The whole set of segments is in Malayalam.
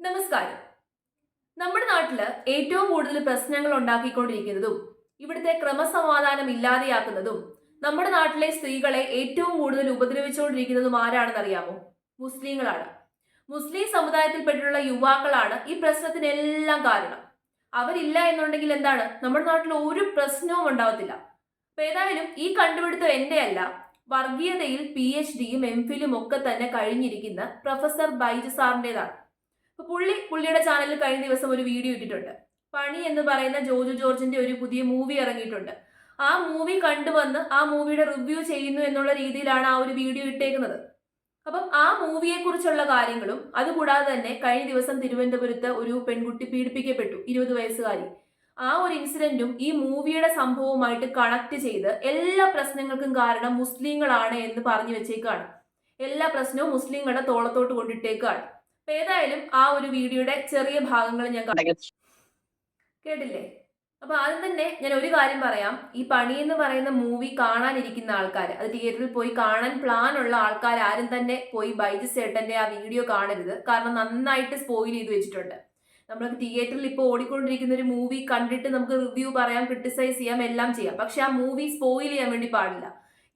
നമസ്കാരം. നമ്മുടെ നാട്ടിൽ ഏറ്റവും കൂടുതൽ പ്രശ്നങ്ങൾ ഉണ്ടാക്കിക്കൊണ്ടിരിക്കുന്നതും ഇവിടുത്തെ ക്രമസമാധാനം ഇല്ലാതെയാക്കുന്നതും നമ്മുടെ നാട്ടിലെ സ്ത്രീകളെ ഏറ്റവും കൂടുതൽ ഉപദ്രവിച്ചുകൊണ്ടിരിക്കുന്നതും ആരാണെന്ന് അറിയാമോ മുസ്ലിങ്ങളാണ്. മുസ്ലിം സമുദായത്തിൽപ്പെട്ടിട്ടുള്ള യുവാക്കളാണ് ഈ പ്രശ്നത്തിനെല്ലാം കാരണം. അവരില്ല എന്നുണ്ടെങ്കിൽ എന്താണ്? നമ്മുടെ നാട്ടിൽ ഒരു പ്രശ്നവും ഉണ്ടാവത്തില്ല. അപ്പൊ ഏതായാലും ഈ കണ്ടുപിടുത്തം എന്റെ അല്ല വർഗീയതയിൽ പി എച്ച് ഡിയും എം ഫിലും ഒക്കെ തന്നെ കഴിഞ്ഞിരിക്കുന്ന പ്രൊഫസർ ബൈജു സാറിന്റെതാണ് അപ്പൊ പുള്ളി പുള്ളിയുടെ ചാനലിൽ കഴിഞ്ഞ ദിവസം ഒരു വീഡിയോ ഇട്ടിട്ടുണ്ട്. പണി എന്ന് പറയുന്ന ജോജു ജോർജിന്റെ ഒരു പുതിയ മൂവി ഇറങ്ങിയിട്ടുണ്ട്. ആ മൂവി കണ്ടുവന്ന് ആ മൂവിയുടെ റിവ്യൂ ചെയ്യുന്നു എന്നുള്ള രീതിയിലാണ് ആ ഒരു വീഡിയോ ഇട്ടേക്കുന്നത്. അപ്പം ആ മൂവിയെക്കുറിച്ചുള്ള കാര്യങ്ങളും അതുകൂടാതെ തന്നെ കഴിഞ്ഞ ദിവസം തിരുവനന്തപുരത്ത് ഒരു പെൺകുട്ടി പീഡിപ്പിക്കപ്പെട്ടു ഇരുപത് വയസ്സുകാരി. ആ ഒരു ഇൻസിഡന്റും ഈ മൂവിയുടെ സംഭവവുമായിട്ട് കണക്ട് ചെയ്ത് എല്ലാ പ്രശ്നങ്ങൾക്കും കാരണം മുസ്ലിങ്ങളാണ് എന്ന് പറഞ്ഞു വെച്ചേക്കാണ്. എല്ലാ പ്രശ്നവും മുസ്ലിങ്ങളുടെ തോളത്തോട്ട് കൊണ്ടിട്ടേക്കാണ്. ഏതായാലും ആ ഒരു വീഡിയോയുടെ ചെറിയ ഭാഗങ്ങൾ ഞാൻ. കേട്ടില്ലേ? അപ്പൊ ആദ്യം തന്നെ ഞാൻ ഒരു കാര്യം പറയാം. ഈ പണി എന്ന് പറയുന്ന മൂവി കാണാനിരിക്കുന്ന ആൾക്കാർ അത് തിയേറ്ററിൽ പോയി കാണാൻ പ്ലാൻ ഉള്ള ആൾക്കാർ ആരും തന്നെ പോയി ബൈജു ചേട്ടന്റെ ആ വീഡിയോ കാണരുത്. കാരണം നന്നായിട്ട് സ്പോയിൽ ചെയ്ത് വെച്ചിട്ടുണ്ട്. നമ്മൾ തിയേറ്ററിൽ ഇപ്പോൾ ഓടിക്കൊണ്ടിരിക്കുന്ന ഒരു മൂവി കണ്ടിട്ട് നമുക്ക് റിവ്യൂ പറയാം ക്രിട്ടിസൈസ് ചെയ്യാം എല്ലാം ചെയ്യാം. പക്ഷെ ആ മൂവി സ്പോയിൽ ചെയ്യാൻ വേണ്ടി പാടില്ല.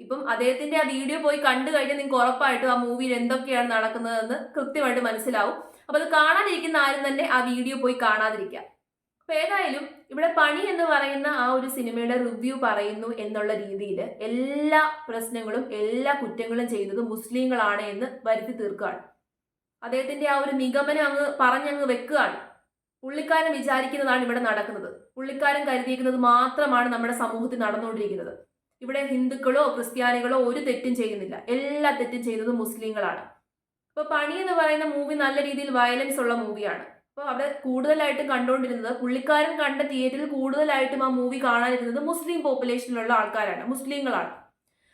ഇപ്പം അദ്ദേഹത്തിന്റെ ആ വീഡിയോ പോയി കണ്ടു കഴിഞ്ഞാൽ നിങ്ങൾക്ക് ഉറപ്പായിട്ടും ആ മൂവിയിൽ എന്തൊക്കെയാണ് നടക്കുന്നതെന്ന് കൃത്യമായിട്ട് മനസ്സിലാവും. അപ്പൊ അത് കാണാതിരിക്കുന്ന ആരും തന്നെ ആ വീഡിയോ പോയി കാണാതിരിക്കുക. അപ്പൊ ഏതായാലും ഇവിടെ പണി എന്ന് പറയുന്ന ആ ഒരു സിനിമയുടെ റിവ്യൂ പറയുന്നു എന്നുള്ള രീതിയിൽ എല്ലാ പ്രശ്നങ്ങളും എല്ലാ കുറ്റങ്ങളും ചെയ്യുന്നത് മുസ്ലിങ്ങളാണ് എന്ന് വരുത്തി തീർക്കുകയാണ്. അദ്ദേഹത്തിന്റെ ആ ഒരു നിഗമനം അങ്ങ് പറഞ്ഞങ്ങ് വെക്കുകയാണ്. പുള്ളിക്കാരൻ വിചാരിക്കുന്നതാണ് ഇവിടെ നടക്കുന്നത്. പുള്ളിക്കാരൻ കരുതിയിരിക്കുന്നത് മാത്രമാണ് നമ്മുടെ സമൂഹത്തിൽ നടന്നുകൊണ്ടിരിക്കുന്നത്. ഇവിടെ ഹിന്ദുക്കളോ ക്രിസ്ത്യാനികളോ ഒരു തെറ്റും ചെയ്യുന്നില്ല. എല്ലാ തെറ്റും ചെയ്യുന്നത് മുസ്ലിങ്ങളാണ്. ഇപ്പൊ പണി എന്ന് പറയുന്ന മൂവി നല്ല രീതിയിൽ വയലൻസ് ഉള്ള മൂവിയാണ്. അപ്പോൾ അവിടെ കൂടുതലായിട്ടും കണ്ടുകൊണ്ടിരുന്നത് പുള്ളിക്കാരൻ കണ്ട തിയേറ്ററിൽ കൂടുതലായിട്ടും ആ മൂവി കാണാനിരുന്നത് മുസ്ലിം പോപ്പുലേഷനിലുള്ള ആൾക്കാരാണ് മുസ്ലിങ്ങളാണ്.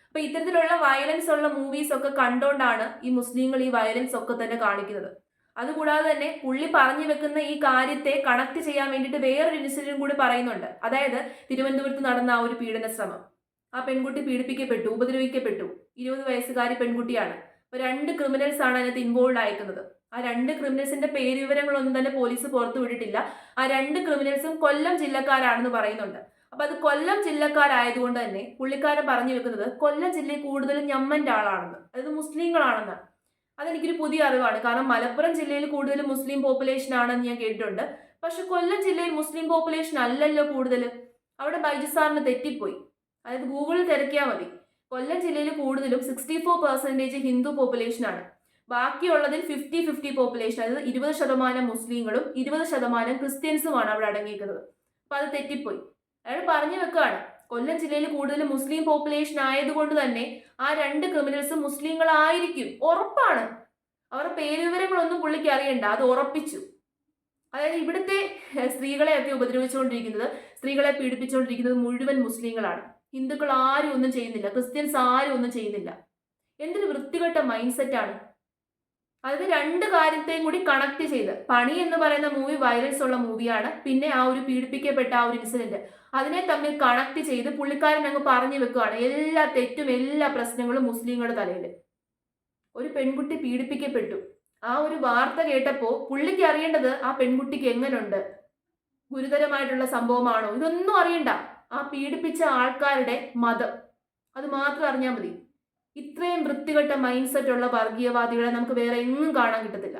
അപ്പോൾ ഇത്തരത്തിലുള്ള വയലൻസ് ഉള്ള മൂവീസ് ഒക്കെ കണ്ടുകൊണ്ടാണ് ഈ മുസ്ലിങ്ങൾ ഈ വയലൻസ് ഒക്കെ തന്നെ കാണിക്കുന്നത്. അതുകൂടാതെ തന്നെ പുള്ളി പറഞ്ഞു വെക്കുന്ന ഈ കാര്യത്തെ കണക്ട് ചെയ്യാൻ വേണ്ടിയിട്ട് വേറൊരു ഇൻസിഡന്റും കൂടി പറയുന്നുണ്ട്. അതായത് തിരുവനന്തപുരത്ത് നടന്ന ആ ഒരു പീഡന ശ്രമം ആ പെൺകുട്ടി പീഡിപ്പിക്കപ്പെട്ടു ഉപദ്രവിക്കപ്പെട്ടു. ഇരുപത് വയസ്സുകാരി പെൺകുട്ടിയാണ്. അപ്പൊ രണ്ട് ക്രിമിനൽസ് ആണ് അതിനകത്ത് ഇൻവോൾവ് ആയിരിക്കുന്നത് ആ രണ്ട് ക്രിമിനൽസിന്റെ പേര് വിവരങ്ങളൊന്നും തന്നെ പോലീസ് പുറത്തു വിട്ടിട്ടില്ല. ആ രണ്ട് ക്രിമിനൽസും കൊല്ലം ജില്ലക്കാരാണെന്ന് പറയുന്നുണ്ട്. അപ്പൊ അത് കൊല്ലം ജില്ലക്കാരായതുകൊണ്ട് തന്നെ പുള്ളിക്കാരൻ പറഞ്ഞു വെക്കുന്നത് കൊല്ലം ജില്ലയിൽ കൂടുതലും ഞമ്മന്റെ ആളാണെന്ന്. അതായത് മുസ്ലിങ്ങളാണെന്നാണ്. അതെനിക്കൊരു പുതിയ അറിവാണ്. കാരണം മലപ്പുറം ജില്ലയിൽ കൂടുതൽ മുസ്ലിം പോപ്പുലേഷൻ ആണെന്ന് ഞാൻ കേട്ടിട്ടുണ്ട്. പക്ഷെ കൊല്ലം ജില്ലയിൽ മുസ്ലിം പോപ്പുലേഷൻ അല്ലല്ലോ കൂടുതൽ അവിടെ ബൈജു സാറിന് തെറ്റിപ്പോയി. അതായത് ഗൂഗിളിൽ തിരക്കിയാൽ മതി. കൊല്ലം ജില്ലയിൽ കൂടുതലും സിക്സ്റ്റി ഫോർ പെർസെന്റേജ് ഹിന്ദു പോപ്പുലേഷനാണ് ബാക്കിയുള്ളതിൽ ഫിഫ്റ്റി ഫിഫ്റ്റി പോപ്പുലേഷൻ അതായത് ഇരുപത് ശതമാനം മുസ്ലിങ്ങളും ഇരുപത് ശതമാനം ക്രിസ്ത്യൻസുമാണ് അവിടെ അടങ്ങിയിരിക്കുന്നത്. അപ്പൊ അത് തെറ്റിപ്പോയി. അയാൾ പറഞ്ഞു വെക്കുകയാണ് കൊല്ലം ജില്ലയിൽ കൂടുതൽ മുസ്ലിം പോപ്പുലേഷൻ ആയതുകൊണ്ട് തന്നെ ആ രണ്ട് ക്രിമിനൽസും മുസ്ലിങ്ങളായിരിക്കും. ഉറപ്പാണ്. അവരുടെ പേരുവിവരങ്ങളൊന്നും പുള്ളിക്ക് അറിയണ്ട അത് ഉറപ്പിച്ചു. അതായത് ഇവിടുത്തെ സ്ത്രീകളെയൊക്കെ ഉപദ്രവിച്ചുകൊണ്ടിരിക്കുന്നത് സ്ത്രീകളെ പീഡിപ്പിച്ചുകൊണ്ടിരിക്കുന്നത് മുഴുവൻ മുസ്ലിങ്ങളാണ്. ഹിന്ദുക്കൾ ആരും ഒന്നും ചെയ്യുന്നില്ല. ക്രിസ്ത്യൻസ് ആരും ഒന്നും ചെയ്യുന്നില്ല. എന്തൊരു വൃത്തികെട്ട മൈൻഡ് സെറ്റാണ് അതായത് രണ്ട് കാര്യത്തെയും കൂടി കണക്ട് ചെയ്ത്. പണി എന്ന് പറയുന്ന മൂവി വയലൻസ് ഉള്ള മൂവിയാണ് പിന്നെ ആ ഒരു പീഡിപ്പിക്കപ്പെട്ട ആ ഒരു ഇൻസിഡന്റ് അതിനെ തമ്മിൽ കണക്ട് ചെയ്ത് പുള്ളിക്കാരൻ അങ്ങ് പറഞ്ഞു വെക്കുകയാണ് എല്ലാ തെറ്റും എല്ലാ പ്രശ്നങ്ങളും മുസ്ലിങ്ങളുടെ തലയിൽ. ഒരു പെൺകുട്ടി പീഡിപ്പിക്കപ്പെട്ടു. ആ ഒരു വാർത്ത കേട്ടപ്പോൾ പുള്ളിക്ക് അറിയേണ്ടത് ആ പെൺകുട്ടിക്ക് എങ്ങനുണ്ട്? ഗുരുതരമായിട്ടുള്ള സംഭവമാണോ? ഇതൊന്നും അറിയണ്ട. ആ പീഡിപ്പിച്ച ആൾക്കാരുടെ മതം. അത് മാത്രം അറിഞ്ഞാൽ മതി. ഇത്രയും വൃത്തികെട്ട മൈൻഡ് സെറ്റ് ഉള്ള വർഗീയവാദികളെ നമുക്ക് വേറെ എങ്ങും കാണാൻ കിട്ടത്തില്ല.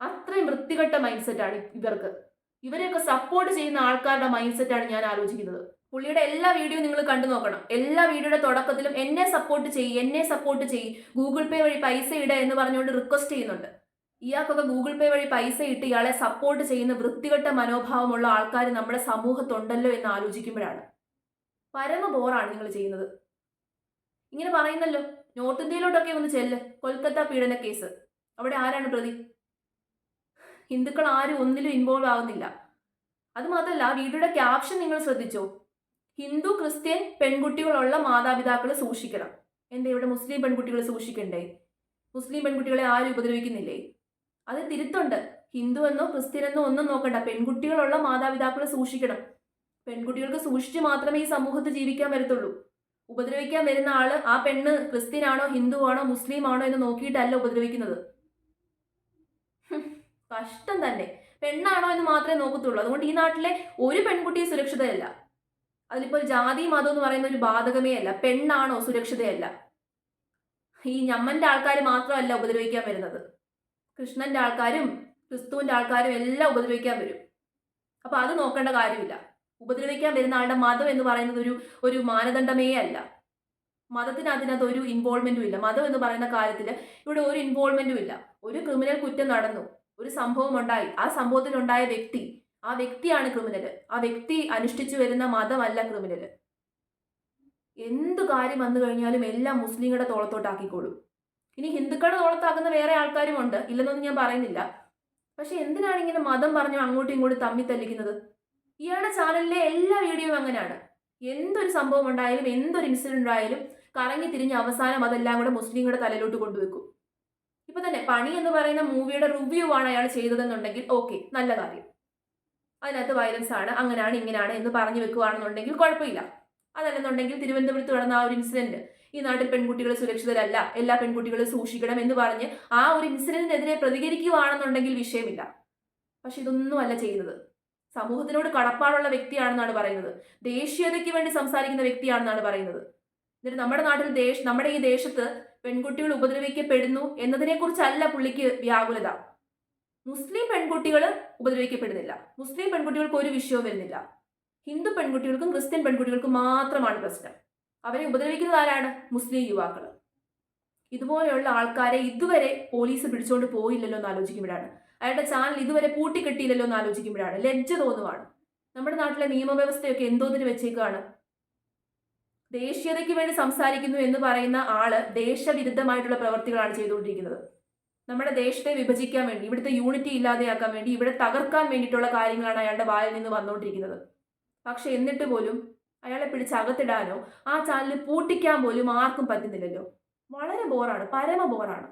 അത്രയും വൃത്തികെട്ട മൈൻഡ് സെറ്റാണ് ഇവർക്ക്. ഇവരെയൊക്കെ സപ്പോർട്ട് ചെയ്യുന്ന ആൾക്കാരുടെ മൈൻഡ് സെറ്റാണ് ഞാൻ ആലോചിക്കുന്നത്. പുള്ളിയുടെ എല്ലാ വീഡിയോ നിങ്ങൾ കണ്ടു നോക്കണം. എല്ലാ വീഡിയോയുടെ തുടക്കത്തിലും എന്നെ സപ്പോർട്ട് ചെയ്യ് എന്നെ സപ്പോർട്ട് ചെയ്യ് ഗൂഗിൾ പേ വഴി പൈസ ഇട എന്ന് പറഞ്ഞുകൊണ്ട് റിക്വസ്റ്റ് ചെയ്യുന്നുണ്ട്. ഇയാൾക്കൊക്കെ ഗൂഗിൾ പേ വഴി പൈസ ഇട്ട് ഇയാളെ സപ്പോർട്ട് ചെയ്യുന്ന വൃത്തികെട്ട മനോഭാവമുള്ള ആൾക്കാർ നമ്മുടെ സമൂഹത്തുണ്ടല്ലോ എന്ന് ആലോചിക്കുമ്പോഴാണ്. പരമ ബോറാണ് നിങ്ങൾ ചെയ്യുന്നത്. ഇങ്ങനെ പറയുന്നല്ലോ നോർത്ത് ഇന്ത്യയിലോട്ടൊക്കെ ഒന്ന് ചെല്ല് കൊൽക്കത്ത പീഡന കേസ്. അവിടെ ആരാണ് പ്രതി? ഹിന്ദുക്കൾ ആരും ഒന്നിലും ഇൻവോൾവ് ആവുന്നില്ല. അത് മാത്രമല്ല ആ വീഡിയോയുടെ ക്യാപ്ഷൻ നിങ്ങൾ ശ്രദ്ധിച്ചോ? ഹിന്ദു ക്രിസ്ത്യൻ പെൺകുട്ടികളുള്ള മാതാപിതാക്കൾ സൂക്ഷിക്കണം. എന്താ ഇവിടെ മുസ്ലിം പെൺകുട്ടികൾ സൂക്ഷിക്കണ്ടേ? മുസ്ലിം പെൺകുട്ടികളെ ആരും ഉപദ്രവിക്കുന്നില്ലേ? അത് തിരുത്തുണ്ട്. ഹിന്ദു എന്നോ ക്രിസ്ത്യൻ എന്നോ ഒന്നും നോക്കണ്ട. പെൺകുട്ടികളുള്ള മാതാപിതാക്കളെ സൂക്ഷിക്കണം. പെൺകുട്ടികൾക്ക് സൂക്ഷിച്ച് മാത്രമേ ഈ സമൂഹത്തിൽ ജീവിക്കാൻ വരത്തുള്ളൂ. ഉപദ്രവിക്കാൻ വരുന്ന ആൾ ആ പെണ്ണ് ക്രിസ്ത്യൻ ആണോ ഹിന്ദു ആണോ മുസ്ലിം ആണോ എന്ന് നോക്കിയിട്ടല്ല ഉപദ്രവിക്കുന്നത്. കഷ്ടം തന്നെ. പെണ്ണാണോ എന്ന് മാത്രമേ നോക്കത്തുള്ളൂ. അതുകൊണ്ട് ഈ നാട്ടിലെ ഒരു പെൺകുട്ടിയും സുരക്ഷിതയല്ല. അതിലിപ്പോൾ ജാതി മതം എന്ന് പറയുന്ന ഒരു ബാധകമേ അല്ല. പെണ്ണാണോ സുരക്ഷിതയല്ല. ഈ ഞമ്മന്റെ ആൾക്കാർ മാത്രമല്ല ഉപദ്രവിക്കാൻ വരുന്നത്. കൃഷ്ണന്റെ ആൾക്കാരും ക്രിസ്തുവിന്റെ ആൾക്കാരും എല്ലാം ഉപദ്രവിക്കാൻ വരും. അപ്പോൾ അത് നോക്കേണ്ട കാര്യമില്ല. ഉപദ്രവിക്കാൻ വരുന്ന ആളുടെ മതം എന്ന് പറയുന്നത് ഒരു ഒരു മാനദണ്ഡമേ അല്ല. മതത്തിന് അതിനകത്ത് ഒരു ഇൻവോൾവ്മെന്റും ഇല്ല. മതം എന്ന് പറയുന്ന കാര്യത്തിൽ ഇവിടെ ഒരു ഇൻവോൾവ്മെന്റും ഇല്ല. ഒരു ക്രിമിനൽ കുറ്റം നടന്നു. ഒരു സംഭവം ഉണ്ടായി. ആ സംഭവത്തിലുണ്ടായ വ്യക്തി ആ വ്യക്തിയാണ് ക്രിമിനൽ ആ വ്യക്തി അനുഷ്ഠിച്ചു വരുന്ന മതമല്ല ക്രിമിനൽ എന്ത് കാര്യം വന്നു കഴിഞ്ഞാലും എല്ലാം മുസ്ലിങ്ങളുടെ തോളത്തോട്ടാക്കിക്കോളും ഇനി ഹിന്ദുക്കളുടെ തോളത്താക്കുന്ന വേറെ ആൾക്കാരും ഉണ്ട്. ഇല്ലെന്നൊന്നും ഞാൻ പറയുന്നില്ല. പക്ഷെ എന്തിനാണ് ഇങ്ങനെ മതം പറഞ്ഞു അങ്ങോട്ടും ഇങ്ങോട്ടും തമ്മി തല്ലിക്കുന്നത്? ഇയാളുടെ ചാനലിലെ എല്ലാ വീഡിയോയും അങ്ങനെയാണ്. എന്തൊരു സംഭവം ഉണ്ടായാലും എന്തൊരു ഇൻസിഡന്റ് ഉണ്ടായാലും കറങ്ങി തിരിഞ്ഞ് അവസാനം അതെല്ലാം കൂടെ മുസ്ലിങ്ങളുടെ തലയിലോട്ട് കൊണ്ടുവെക്കും. ഇപ്പൊ തന്നെ പണി എന്ന് പറയുന്ന മൂവിയുടെ റിവ്യൂ ആണ് അയാൾ ചെയ്തതെന്നുണ്ടെങ്കിൽ ഓക്കെ നല്ല കാര്യം. അതിനകത്ത് വയലൻസ് ആണ് അങ്ങനെയാണ് ഇങ്ങനെയാണ് എന്ന് പറഞ്ഞു വെക്കുകയാണെന്നുണ്ടെങ്കിൽ കുഴപ്പമില്ല. അതല്ലെന്നുണ്ടെങ്കിൽ തിരുവനന്തപുരത്ത് നടന്ന ആ ഒരു ഇൻസിഡന്റ് ഈ നാട്ടിൽ പെൺകുട്ടികൾ സുരക്ഷിതരല്ല എല്ലാ പെൺകുട്ടികളും സൂക്ഷിക്കണം എന്ന് പറഞ്ഞ് ആ ഒരു ഇൻസിഡന്റിനെതിരെ പ്രതികരിക്കുകയാണെന്നുണ്ടെങ്കിൽ വിഷയമില്ല. പക്ഷെ ഇതൊന്നും അല്ല ചെയ്യുന്നത്. സമൂഹത്തിനോട് കടപ്പാടുള്ള വ്യക്തിയാണെന്നാണ് പറയുന്നത്. ദേശീയതയ്ക്ക് വേണ്ടി സംസാരിക്കുന്ന വ്യക്തിയാണെന്നാണ് പറയുന്നത്. എന്നിട്ട് നമ്മുടെ നാട്ടിൽ ദേശ നമ്മുടെ ഈ ദേശത്ത് പെൺകുട്ടികൾ ഉപദ്രവിക്കപ്പെടുന്നു എന്നതിനെക്കുറിച്ചല്ല പുള്ളിക്ക് വ്യാകുലത. മുസ്ലിം പെൺകുട്ടികൾ ഉപദ്രവിക്കപ്പെടുന്നില്ല. മുസ്ലിം പെൺകുട്ടികൾക്ക് ഒരു വിഷയവും വരുന്നില്ല. ഹിന്ദു പെൺകുട്ടികൾക്കും ക്രിസ്ത്യൻ പെൺകുട്ടികൾക്കും മാത്രമാണ് പ്രശ്നം. അവരെ ഉപദ്രവിക്കുന്നത് ആരാണ്? മുസ്ലിം യുവാക്കൾ ഇതുപോലെയുള്ള ആൾക്കാരെ ഇതുവരെ പോലീസ് പിടിച്ചുകൊണ്ട് പോയില്ലല്ലോ എന്ന് ആലോചിക്കുമ്പോഴാണ്. അയാളുടെ ചാനൽ ഇതുവരെ പൂട്ടിക്കെട്ടിയില്ലല്ലോ എന്ന് ആലോചിക്കുമ്പോഴാണ്. ലജ്ജ തോന്നുവാണ്. നമ്മുടെ നാട്ടിലെ നിയമവ്യവസ്ഥയൊക്കെ എന്തോതിന് വെച്ചേക്കാണ് ദേശീയതയ്ക്ക് വേണ്ടി സംസാരിക്കുന്നു എന്ന് പറയുന്ന ആൾ ദേശവിരുദ്ധമായിട്ടുള്ള പ്രവർത്തികളാണ് ചെയ്തുകൊണ്ടിരിക്കുന്നത്. നമ്മുടെ ദേശത്തെ വിഭജിക്കാൻ വേണ്ടി ഇവിടുത്തെ യൂണിറ്റി ഇല്ലാതെയാക്കാൻ വേണ്ടി ഇവിടെ തകർക്കാൻ വേണ്ടിയിട്ടുള്ള കാര്യങ്ങളാണ് അയാളുടെ വായിൽ നിന്ന് വന്നുകൊണ്ടിരിക്കുന്നത്. പക്ഷെ എന്നിട്ട് പോലും അയാളെ പിടിച്ച് അകത്തിടാനോ ആ ചാനൽ പൂട്ടിക്കാൻ പോലും ആർക്കും പറ്റുന്നില്ലല്ലോ. വളരെ ബോറാണ് പരമ ബോറാണ്